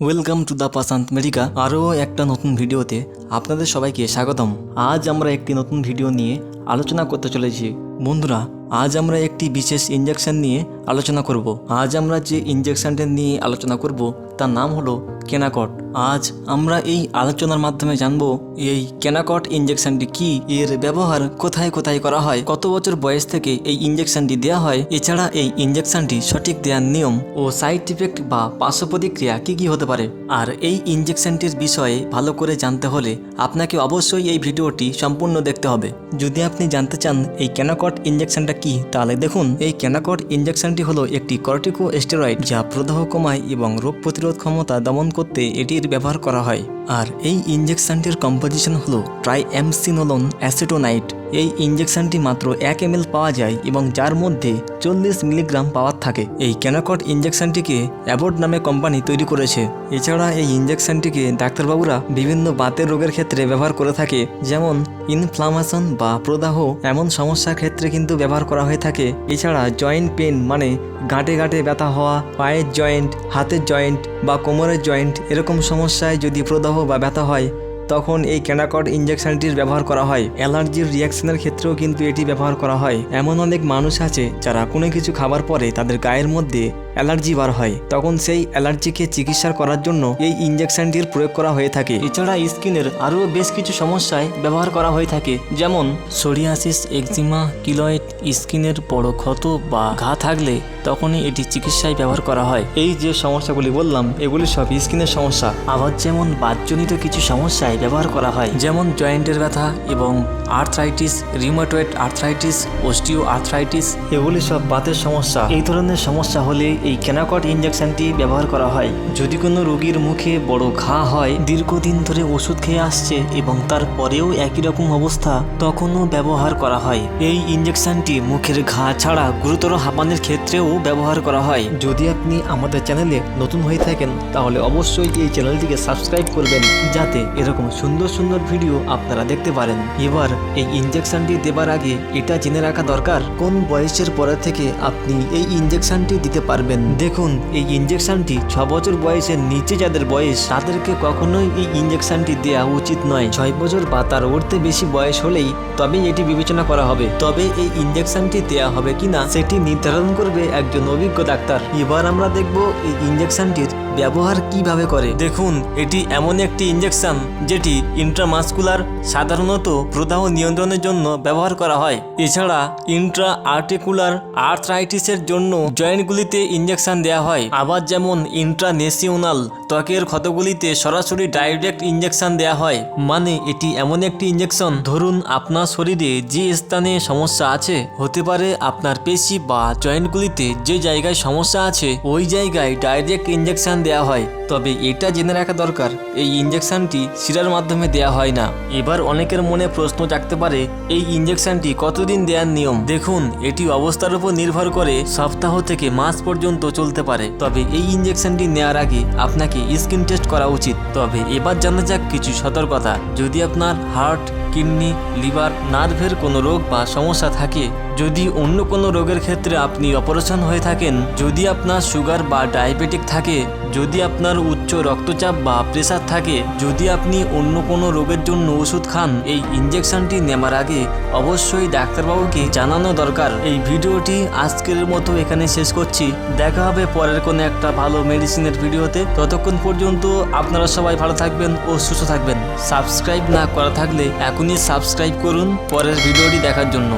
Welcome to the পাসান্ত Medica আরও একটা নতুন ভিডিওতে আপনাদের সবাইকে স্বাগতম। আজ আমরা একটি নতুন ভিডিও নিয়ে আলোচনা করতে চলেছি। বন্ধুরা আজ আমরা একটি বিশেষ ইঞ্জেকশন নিয়ে আলোচনা করব। আজ আমরা যে ইঞ্জেকশনটা নিয়ে আলোচনা করব, তার নাম হলো কেনাকট। আজ আমরা এই আলোচনার মাধ্যমে জানব, এই কেনাকট ইঞ্জেকশনটি কি, এর ব্যবহার কোথায় কোথায় করা হয়, কত বছর বয়স থেকে এই ইঞ্জেকশনটি দেওয়া হয়, এছাড়া এই ইঞ্জেকশনটি সঠিক দেওয়ার নিয়ম ও সাইড ইফেক্ট বা পার্শ্ব প্রতিক্রিয়া কী কী হতে পারে? আর এই ইঞ্জেকশনটির বিষয়ে ভালো করে জানতে হলে আপনাকে অবশ্যই এই ভিডিওটি সম্পূর্ণ দেখতে হবে। যদি আপনি জানতে চান এই ক্যানাকট ইঞ্জেকশনটা কি? তাহলে দেখুন, এই ক্যানাকট ইঞ্জেকশনটি হলো একটি কর্টিকো স্টেরয়েড যা প্রদাহ কমায় এবং রোগ প্রতিরোধ ক্ষমতা দমন করতে এটির ব্যবহার করা হয়। আর এই ইঞ্জেকশনটির কম্পোজিশন হলো ট্রাইএমসিনোলন অ্যাসিটোনাইট। এই ইঞ্জেকশনটি মাত্র এক এম পাওয়া যায় এবং যার মধ্যে চল্লিশ মিলিগ্রাম পাওয়ার থাকে। এই ক্যানাকট ইঞ্জেকশনটিকে অ্যাবোর্ড নামে কোম্পানি তৈরি করেছে। এছাড়া এই ইঞ্জেকশনটিকে ডাক্তারবাবুরা বিভিন্ন বাতের রোগের ক্ষেত্রে ব্যবহার করে থাকে, যেমন ইনফ্লামেশন বা প্রদাহ। এমন সমস্যার ক্ষেত্রে কিন্তু ব্যবহার করা হয়ে থাকে। এছাড়া জয়েন্ট পেন মানে গাঁটে গাঁটে ব্যথা হওয়া, পায়ের জয়েন্ট হাতের জয়েন্ট বা কোমরের জয়েন্ট এরকম সমস্যায় যদি প্রদাহ বা ব্যথা হয় তখন এই ক্যানাকট ইঞ্জেকশনটির ব্যবহার করা হয়। অ্যালার্জির রিয়াকশনের ক্ষেত্রেও কিন্তু এটি ব্যবহার করা হয়। এমন অনেক মানুষ আছে যারা কোনো কিছু খাবার পরে তাদের গায়ের মধ্যে অ্যালার্জি বার হয়। তখন সেই অ্যালার্জিকে চিকিৎসা করার জন্য এই ইঞ্জেকশনটির প্রয়োগ করা হয়ে থাকে। এছাড়া স্কিনের আরও বেশ কিছু সমস্যায় ব্যবহার করা হয়ে থাকে। যেমন সোরিয়াসিস একজিমা কিলয়েড স্কিনের বড় ক্ষত বা ঘা থাকলে তখনই এটি চিকিৎসায় ব্যবহার করা হয়। এই যে সমস্যাগুলি বললাম, এগুলি সব স্কিনের সমস্যা। আবার যেমন বাতজনিত কিছু সমস্যায় ব্যবহার করা হয়, যেমন জয়েন্টের ব্যথা এবং arthritis, rheumatoid arthritis, osteoarthritis, এগুলি সব বাতের সমস্যা। এই ধরনের সমস্যা হলে এই কেনাকট ইঞ্জেকশনটি ব্যবহার করা হয়। যদি কোনো রোগীর মুখে বড় ঘা হয়, দীর্ঘদিন ধরে ওষুধ খেয়ে আসছে এবং তারপরেও একই রকম অবস্থা, তখনও ব্যবহার করা হয়। এই ইঞ্জেকশনটি মুখের ঘা ছাড়া গুরুতর হাঁপানির ক্ষেত্রেও ব্যবহার করা হয়। যদি আপনি আমাদের চ্যানেলে নতুন হয়ে থাকেন, তাহলে অবশ্যই এই চ্যানেলটিকে সাবস্ক্রাইব করবেন, যাতে এরকম সুন্দর সুন্দর ভিডিও আপনারা দেখতে পারেন। এবার এই ইঞ্জেকশনটি দেবার আগে এটা জেনে রাখা দরকার, কোন বয়সের পরে থেকে আপনি এই ইঞ্জেকশনটি দিতে পারবেন। দেখুন, এই ইঞ্জেকশনটি ছ বছর বয়সের নিচে যাদের বয়স, তাদেরকে কখনোই এই ইঞ্জেকশনটি দেওয়া উচিত নয়। ছয় বছর বা তার উঠতে বেশি বয়স হলেই তবেই এটি বিবেচনা করা হবে। তবে এই ইঞ্জেকশনটি দেওয়া হবে কিনা, সেটি নির্ধারণ করবে একজন অভিজ্ঞ ডাক্তার। এবার আমরা দেখব এই ইঞ্জেকশনটির ব্যবহার কীভাবে করে। দেখুন, এটি এমন একটি ইঞ্জেকশন যেটি ইন্ট্রামাস্কুলার সাধারণত প্রদাহ নিয়ন্ত্রণের জন্য ব্যবহার করা হয়। এছাড়া ইন্ট্রা আর্টিকুলার আর্থ্রাইটিসের জন্য জয়েন্টগুলিতে ইঞ্জেকশন দেওয়া হয়। আবার যেমন ইন্ট্রানেসিওনাল ত্বকের ক্ষতগুলিতে সরাসরি ডাইরেক্ট ইঞ্জেকশন দেওয়া হয়। মানে এটি এমন একটি ইঞ্জেকশন ধরুন আপনার শরীরে যে স্থানে সমস্যা আছে, হতে পারে আপনার পেশি বা জয়েন্টগুলিতে যে জায়গায় সমস্যা আছে, ওই জায়গায় ডাইরেক্ট ইঞ্জেকশন দেওয়া হয়। তবে এটা জেনে রাখা দরকার, এই ইঞ্জেকশনটি শিরার মাধ্যমে দেওয়া হয় না। এবার অনেকের মনে প্রশ্ন জাগতে পারে, এই ইঞ্জেকশনটি কতদিন দেওয়ার নিয়ম? দেখুন, এটি অবস্থার উপর নির্ভর করে সপ্তাহ থেকে মাস পর্যন্ত চলতে পারে। তবে এই ইঞ্জেকশনটি নেওয়ার আগে আপনাকে স্কিন টেস্ট করা উচিত। তবে এবার জানা যাক কিছু সতর্কতা। যদি আপনার হার্ট কিডনি, লিভার, নার্ভের কোনো রোগ বা সমস্যা থাকে, যদি অন্য কোনো রোগের ক্ষেত্রে আপনি অপারেশন হয়ে থাকেন, যদি আপনার সুগার বা ডায়াবেটিক থাকে যদি আপনার উচ্চ রক্তচাপ বা প্রেসার থাকে, যদি আপনি অন্য কোনো রোগের জন্য ওষুধ খান, এই ইঞ্জেকশনটি নেবার আগে অবশ্যই ডাক্তারবাবুকে জানানো দরকার। এই ভিডিওটি আজকের মতো এখানে শেষ করছি। দেখা হবে পরের কোনো একটা ভালো মেডিসিনের ভিডিওতে। ততক্ষণ পর্যন্ত আপনারা সবাই ভালো থাকবেন ও সুস্থ থাকবেন। সাবস্ক্রাইব না করা থাকলে এখনই সাবস্ক্রাইব করুন পরের ভিডিওটি দেখার জন্য।